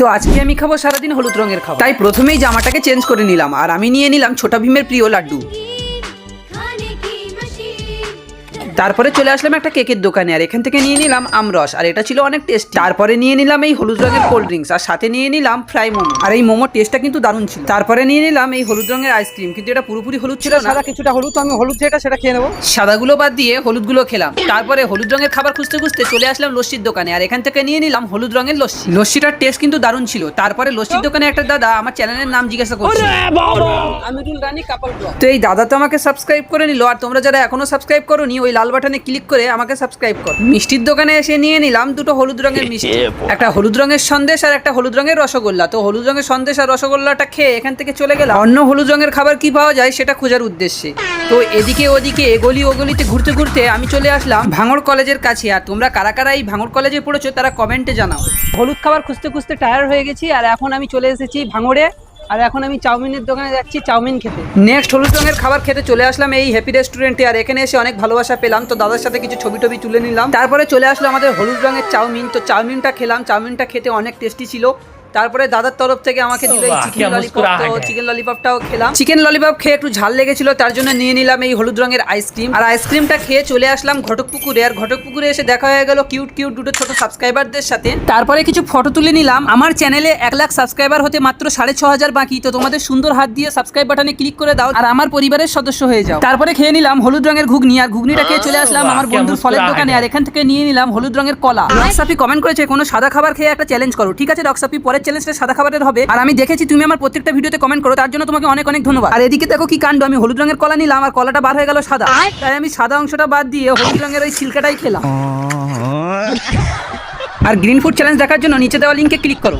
তো আজকে আমি খাব সারাদিন হলুদ রঙের খাবার। তাই প্রথমেই জামাটাকে চেঞ্জ করে নিলাম, আর আমি নিয়ে নিলাম ছোটা ভীমের প্রিয় লাড্ডু। তারপরে চলে আসলাম একটা কেকের দোকানে আর এখান থেকে নিয়ে নিলাম আমরস আর এটা ছিল অনেক টেস্ট। তারপরে নিয়ে নিলাম এই হলুদ রঙের কোল্ড ড্রিঙ্কস আর সাথে নিয়ে নিলাম ফ্রাই মোমো। আর এই মোমোর টেস্টটা কিন্তু দারুণ ছিল। তারপরে নিয়ে নিলাম এই হলুদ রঙের আইসক্রিম কিন্তু এটা পুরোপুরি হলুদ ছিল না। সাদা কিছুটা হলুদ তো আমি হলুদ যেটা সেটা খেয়ে নেব। সাদাগুলো বাদ দিয়ে হলুদগুলো খেলাম। তারপরে হলুদ রঙের খাবার খুঁজতে খুঁজতে চলে আসলাম লস্যির দোকানে আর এখান থেকে নিয়ে নিলাম হলুদ রঙের লস্যি। লস্যিটার টেস্ট কিন্তু দারুণ ছিল। তারপরে লস্যির দোকানে একটা দাদা আমার চ্যানেলের নাম জিজ্ঞাসা করছে আমিরুল রানী কাপাল তো এই দাদা তো আমাকে সাবস্ক্রাইব করে নিল আর তোমরা যারা এখনও সাবস্ক্রাইব করো নি ওই লাল বাটনে ক্লিক করে আমাকে সাবস্ক্রাইব কর। মিষ্টির দোকানে এসে নিয়ে নিলাম দুটো হলুদ রঙের মিষ্টি। একটা হলুদ রঙের সন্দেশ আর একটা হলুদ রঙের রসগোল্লা। তো হলুদ রঙের সন্দেশ আর রসগোল্লাটা খেয়ে এখান থেকে চলে গেলাম। অন্য হলুদ রঙের খাবার কি পাওয়া যায় সেটা খোঁজার উদ্দেশ্যে। তো এদিকে ওদিকে এগলি ওগলিতে ঘুরতে ঘুরতে আমি চলে আসলাম ভাঙড় কলেজের কাছে। আর তোমরা কারা কারা এই ভাঙড় কলেজে পড়েছো তারা কমেন্টে জানাও। হলুদ খাবার খুঁজতে খুঁজতে টায়ার হয়ে গেছি। আর এখন আমি চলে এসেছি ভাঙড়ে। আর এখন আমি চাউমিনের দোকানে যাচ্ছি, চাউমিন খেতে। নেক্সট হলুদ রঙের খাবার খেতে চলে আসলাম এই হ্যাপি রেস্টুরেন্টে আর এখানে এসে অনেক ভালোবাসা পেলাম। তো দাদার সাথে কিছু ছবি টবি তুলে নিলাম। তারপরে চলে আসলো আমাদের হলুদ রঙের চাউমিন। তো চাউমিনটা খেলাম। চাউমিনটা খেতে অনেক টেস্টি ছিল। তারপরে দাদার তরফ থেকে আমাকে দিল এই চিকেন ললিপপ তো চিকেন ললিপপটাও খেলাম। চিকেন ললিপপ খেয়ে একটু ঝাল লেগেছিল তার জন্য নিয়ে নিলাম এই হলুদ রঙের আইসক্রিম আর আইসক্রিমটা খেয়ে চলে আসলাম ঘটকপুকুরে আর ঘটকপুকুরে এসে দেখা হয়ে গেল কিউট কিউট দুটো ছোট সাবস্ক্রাইবারদের সাথে। তারপরে কিছু ফটো তুলে নিলাম। আমার চ্যানেলে এক লাখ সাবস্ক্রাইবার হতে মাত্র সাড়ে ছ হাজার বাকি। তো তোমাদের সুন্দর হাত দিয়ে সাবস্ক্রাইব বাটনে ক্লিক করে দাও। আর আমার পরিবারের সদস্য হয়ে যাও। তারপরে খেয়ে নিলাম হলুদ রঙের ঘুগনি। আর ঘুগনিটা খেয়ে চলে আসলাম আমার বন্ধুর ফলের দোকানে। আর এখান থেকে নিয়ে নিলাম হলুদ রঙের কলা। রক্সাপি কমেন্ট করেছে কোনো সাদা খাবার খেয়ে একটা চ্যালেঞ্জ করো। ঠিক আছে রক্সাপি পরের চ্যালেঞ্জটা সাদা খাবারের হবে। আর আমি দেখেছি তুমি আমার প্রত্যেকটা ভিডিওতে কমেন্ট করো তার জন্য তোমাকে অনেক অনেক ধন্যবাদ। আর এদিকে দেখো কি কাণ্ড আমি হলুদ রঙের কলা নিলাম আর কলাটা বার হয়ে গেল সাদা। তাই আমি সাদা অংশটা বাদ দিয়ে হলুদ রঙের ওই ছিলকাটাই খেলাম। আর গ্রিন ফুড চ্যালেঞ্জ দেখার জন্য নিচে দেওয়া লিঙ্কে ক্লিক করো।